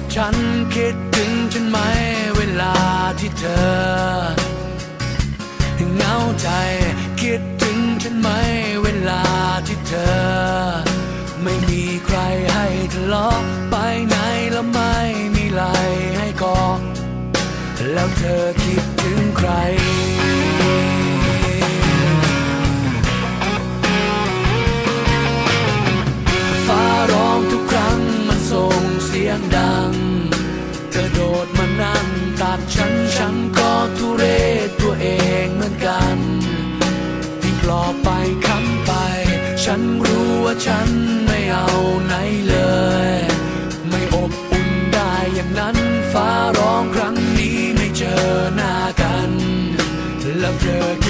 กับฉันคิดถึงฉันไหมเวลาที่เธอเหงาใจคิดถึงฉันไหมเวลาที่เธอ ไม่มีใครให้ทะเลาะไปไหนแล้วไม่มีไหลให้กอแล้วเธอคิดถึงใคร ลอบไปคำไป ฉันรู้ว่าฉันไม่เอาไหนเลย ไม่อบอุ่นได้อย่างนั้นฟ้าร้องครั้งนี้ไม่เจอหน้ากัน แล้วเจอ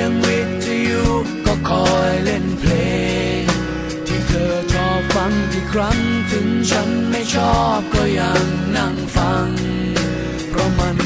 ยงวิทยุก็คอยเล่นเพลง ที่เธอชอบฟังที่ครั้งถึงฉันไม่ชอบก็ยังนั่งฟัง เพราะมัน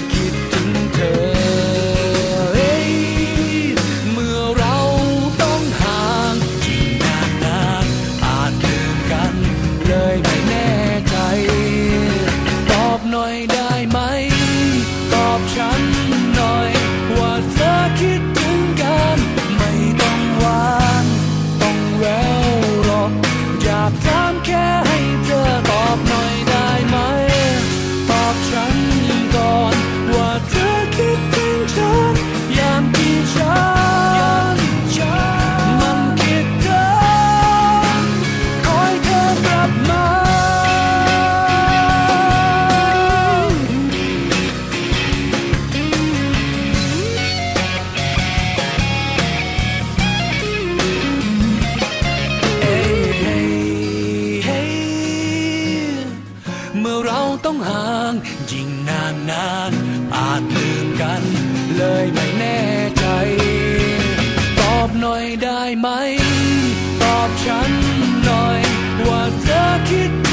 เมื่อเราต้องห่าง ยิ่งนานนานอาจลืมกัน เลยไม่แน่ใจ ตอบหน่อยได้ไหม ตอบฉันหน่อย ว่าเธอคิด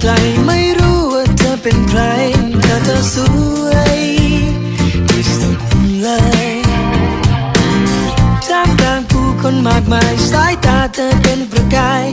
ไกลไม่รู้ว่าเธอเป็นใครแต่เธอสวยที่สุดเลยจากกลางผู้คนมากมายสายตาเธอเป็นประกาย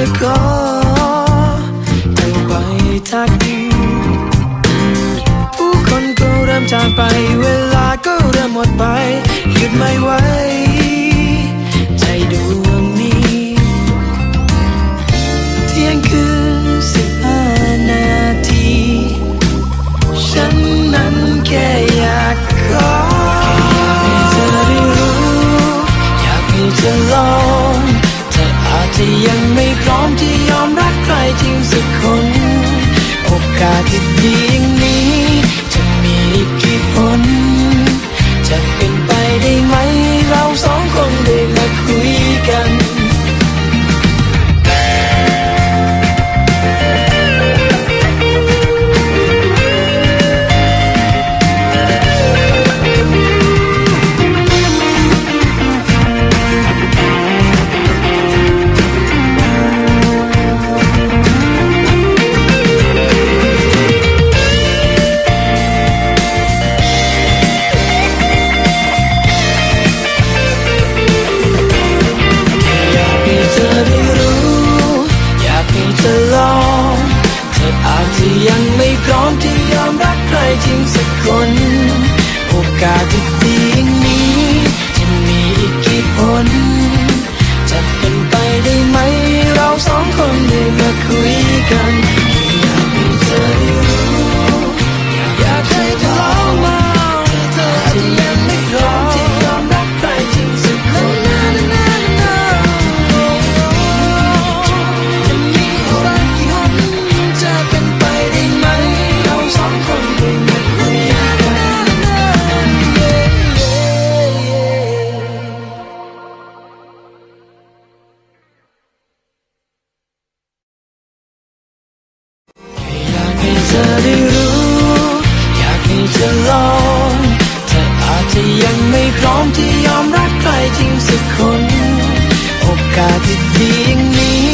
จะขอเธอไปทักทิ้งผู้คนก็เริ่มจางไป เวลาก็เริ่มหมดไปหยุดไม่ไหว Chicago ที่ยอมรักใครจริงสักคน โอกาสที่ดีอย่างนี้